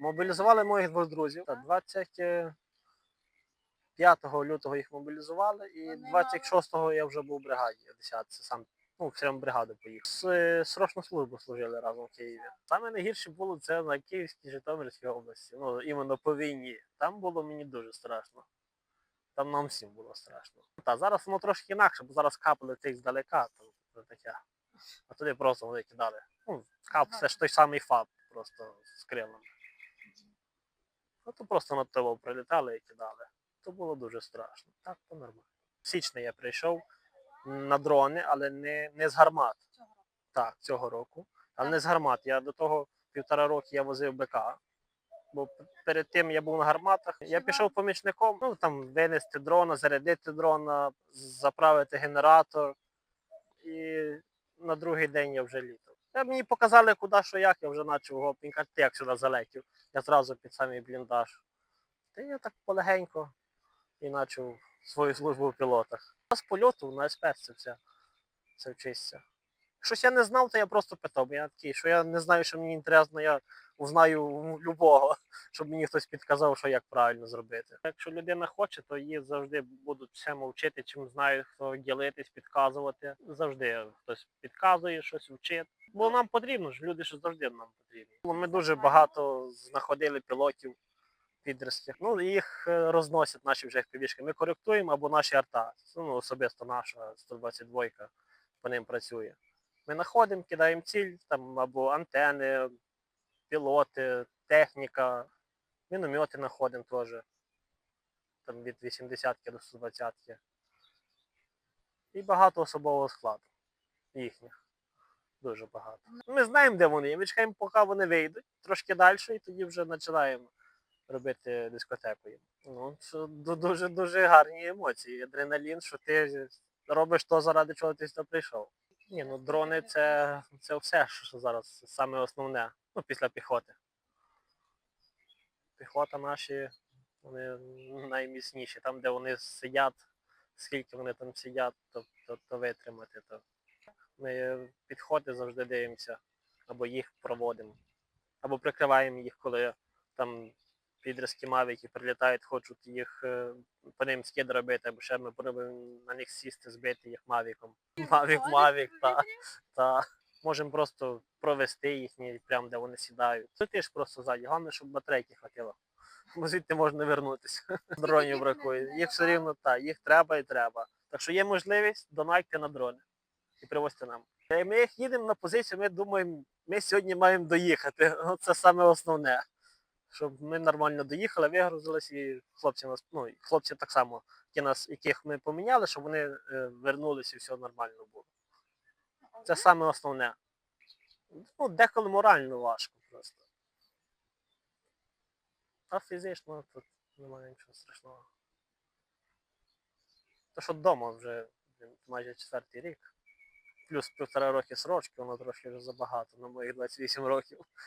Мобілізували моїх двох друзів. Та 25 лютого їх мобілізували, і 26-го я вже був в бригаді. 10 це сам ну, в бригаду поїхав. С, е, срочну службу служили разом в Києві. Саме найгірше було це на Київській Житомирській області. Ну, іменно по війні. Там було мені дуже страшно. Там нам всім було страшно. Та зараз воно трошки інакше, бо зараз кап летить здалека, там таке. А туди просто вони кидали. Ну, кап це ж той самий фаб, просто з крилами. Ну то просто над того прилітали і кидали. То було дуже страшно. Так, то нормально. В січні я прийшов на дрони, але не, не з гармат. Цього року. Так, цього року. Але не з гармат. Я до того півтора роки я возив БК. Бо перед тим я був на гарматах. Я пішов помічником, ну там винести дрона, зарядити дрона, заправити генератор. І на другий день я вже літав. Мені показали, куди що як, я вже почав його пінкати, ти як сюди залетів. Я зразу під самий бліндаж. Та я так полегенько і почав свою службу в пілотах. А з польоту на СП це все, це вчишся. Щось я не знав, то я просто питав, я такий, що я не знаю, що мені інтересно, я узнаю любого, щоб мені хтось підказав, що як правильно зробити. Якщо людина хоче, то її завжди будуть всьому вчити, чим знають, хто ділитись, підказувати. Завжди хтось підказує, щось вчить. Бо нам потрібно ж, люди ж завжди нам потрібні. Ми дуже багато знаходили пілотів підерських. Ну, їх е, розносять наші вже півішки. Ми коректуємо або наші арта. Ну, особисто наша 122 по ним працює. Ми знаходимо, кидаємо ціль, там або антени, пілоти, техніка, міномети знаходимо теж. Там від 80-ки до 120-ки. І багато особового складу їхніх. Дуже багато. Ми знаємо, де вони. Ми чекаємо, поки вони вийдуть трошки далі, і тоді вже починаємо робити дискотеку. Ну, це дуже дуже гарні емоції. Адреналін, що ти робиш то, заради чого ти сюди прийшов. Ні, ну дрони це, це все, що зараз саме основне. Ну, після піхоти. Піхота наші, вони найміцніші. Там, де вони сидять, скільки вони там сидять, то, то, то витримати. То. Ми підходи завжди дивимося, або їх проводимо, або прикриваємо їх, коли там підрізки мавіки прилітають, хочуть їх е, по ним скид робити, або ще ми пробуємо на них сісти, збити їх мавіком. Мавік, мавік, та, та. Можемо просто провести їхні, прямо де вони сідають. Це теж просто ззаді. Головне, щоб батарейки хватило. Бо звідти можна вернутися. Дронів бракує. Їх все рівно так, їх треба і треба. Так що є можливість, донайте на дрони і привозьте нам. Ми як їдемо на позицію, ми думаємо, ми сьогодні маємо доїхати. Це саме основне. Щоб ми нормально доїхали, вигрузились, і хлопці нас, ну, хлопці так само, які нас, яких ми поміняли, щоб вони е, вернулися і все нормально було. Це саме основне. Ну, деколи морально важко просто. А фізично тут немає нічого страшного. То що вдома вже майже четвертий рік. Плюс півтора роки срочки, воно трошки вже забагато на моїх 28 років.